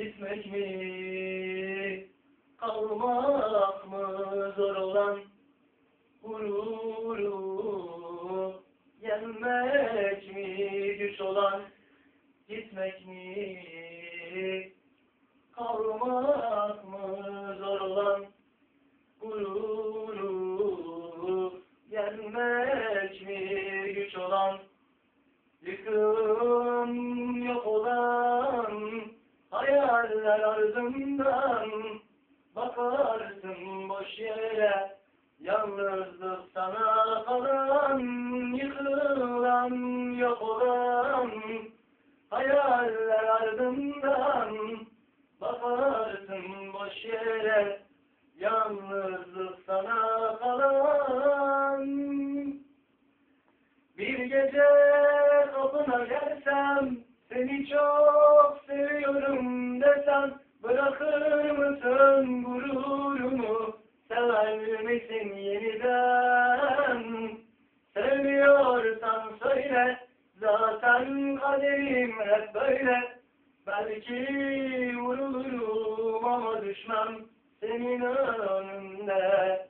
Gitmek mi, kalmak mı zor olan gururu? Yenmek mi güç olan gitmek mi, kalmak mı zor olan gururu? Yenmek mi güç olan yıkım hayaller ardından bakarsın boş yere. Yalnızlık sana kalan yıkılan yok olan hayaller ardından bakarsın boş yere. Yalnızlık sana kalan. Bir gece kapına gelsem seni çok seviyorum desem bırakır mısın gururumu sever misin yeniden? Sevmiyorsan söyle zaten kaderim hep böyle. Belki vurulurum ama düşmem senin önünde